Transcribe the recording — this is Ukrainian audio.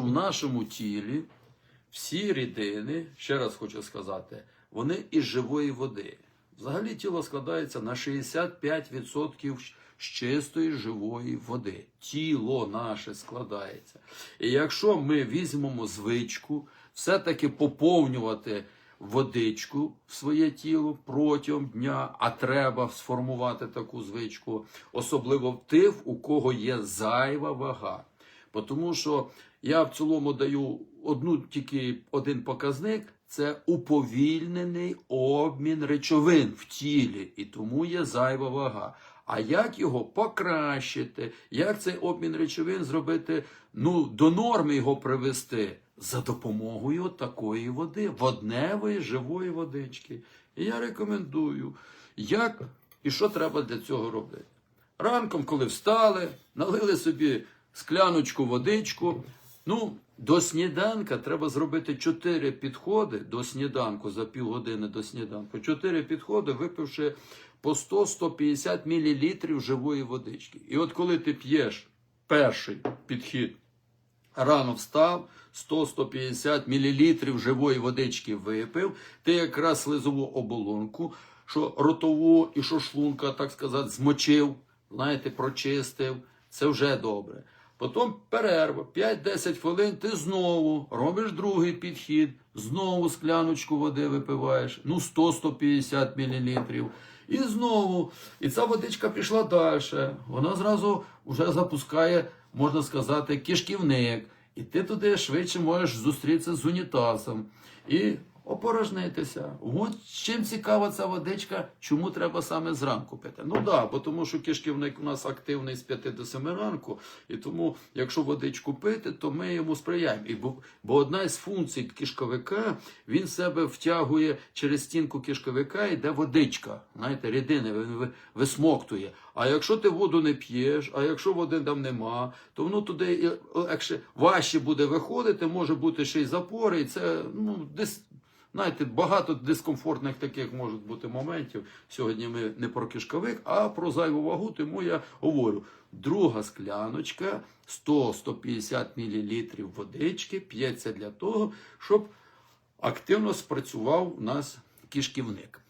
в нашому тілі всі рідини, ще раз хочу сказати, вони із живої води. Взагалі тіло складається на 65% з чистої живої води. Тіло наше складається. І якщо ми візьмемо звичку, все-таки поповнювати водичку в своє тіло протягом дня, а треба сформувати таку звичку, особливо в тих, у кого є зайва вага. Тому що я в цілому даю одну тільки один показник це уповільнений обмін речовин в тілі, і тому є зайва вага. А як його покращити? Як цей обмін речовин зробити? Ну, до норми його привести за допомогою такої води, водневої живої водички. І я рекомендую, як і що треба для цього робити. Ранком, коли встали, налили собі скляночку водичку. Ну, до сніданка треба зробити 4 підходи до сніданку за півгодини до сніданку. 4 підходи, випивши по 100-150 мл живої водички. І от коли ти п'єш перший підхід, рано встав, 100-150 мл живої водички випив, ти якраз слизову оболонку, що ротову і що шлунка, так сказати, змочив, знаєте, прочистив. Це вже добре. Потім перерва, 5-10 хвилин, ти знову робиш другий підхід, знову скляночку води випиваєш, ну 100-150 мл. І знову. І ця водичка пішла далі. Вона зразу вже запускає, можна сказати, кишківник. І ти туди швидше можеш зустрітися з унітазом і опорожнитися. От чим цікава ця водичка, чому треба саме зранку пити. Ну да, бо тому що кишківник у нас активний з 5 до 7 ранку, і тому, якщо водичку пити, то ми йому сприяємо. І бо, бо одна із функцій кишковика, він себе втягує через стінку кишковика, йде водичка. Знаєте, рідини він висмоктує. А якщо ти воду не п'єш, а якщо води там нема, то воно туди і важче буде виходити, може бути ще й запори, і це ну десь. Знаєте, багато дискомфортних таких можуть бути моментів. Сьогодні ми не про кишковик, а про зайву вагу, тому я говорю. Друга скляночка 100-150 мл водички п'ється для того, щоб активно спрацював у нас кишківник.